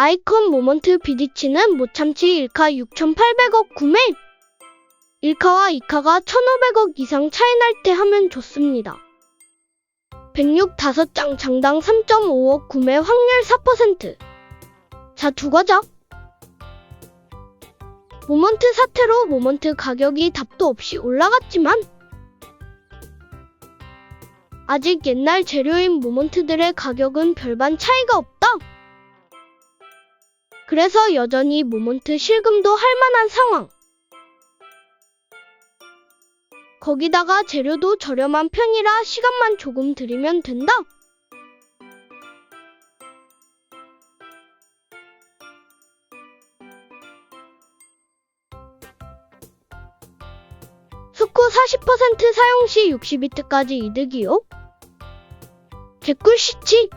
아이콘 모먼트 비디치는 모참치 1카 6,800억 구매. 1카와 2카가 1,500억 이상 차이 날 때 하면 좋습니다. 106 5장 장당 3.5억 구매 확률 4%. 자, 두 과자. 모먼트 사태로 모먼트 가격이 답도 없이 올라갔지만 아직 옛날 재료인 모먼트들의 가격은 별반 차이가 없다. 그래서 여전히 모먼트 실금도 할 만한 상황. 거기다가 재료도 저렴한 편이라 시간만 조금 들이면 된다. 스코 40% 사용 시 60비트까지 이득이요. 개꿀 시치